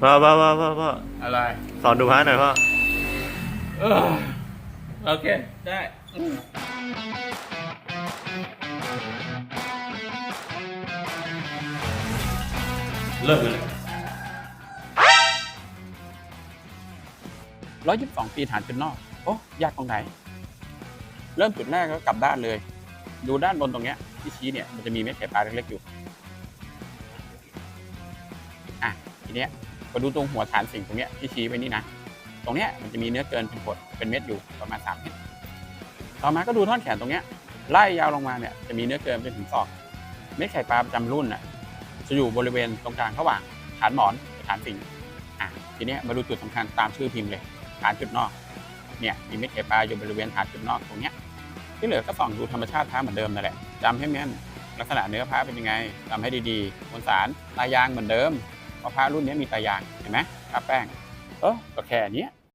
พ่อพ่อพ่อพ่อพ่ออะไรสอนดูพระหน่อยพ่อเออโอเค ได้อืมเริ่มเลยร้อยยี่สิบสองปีฐานจุดนอก โอ้ ยากตรงไหน เริ่มจุดแรกก็กลับด้านเลย ดูด้านบนตรงเนี้ยที่ชี้เนี่ย มันจะมีเม็ดไข่ปลาเล็กๆอยู่ อะทีเนี้ยมาดูตรงหัวฐานสิ่งตรงเนี้ยที่ชี้ไปนี่นะ ตรงเนี้ยมันจะมีเนื้อเกินเป็นผดเป็นเม็ดอยู่ประมาณสามเม็ดต่อมาก็ดูท่อนแขนตรงเนี้ยไล่ยาวลงมาเนี่ยจะมีเนื้อเกินไปถึงศอก เม็ดไข่ปลาประจำรุ่นน่ะจะอยู่บริเวณตรงกลางระหว่างฐานหมอนกับฐานสิงอะทีเนี้ยมาดูจุดสำคัญตามชื่อพิมพ์เลยฐานจุดนอกเนี่ยมีเม็ดไข่ปลาอยู่บริเวณฐานจุดนอกตรงเนี้ยที่เหลือก็ส่องดูธรรมชาติพระเหมือนเดิมนั่นแหละจำให้แม่นลักษณะเนื้อพระเป็นยังไงจำให้ดีๆมวลสารตายยางเหมือนเดิม เพราะพระรุ่นนี้มีตายางเห็นไหมทาแป้งเออก็แค่นี้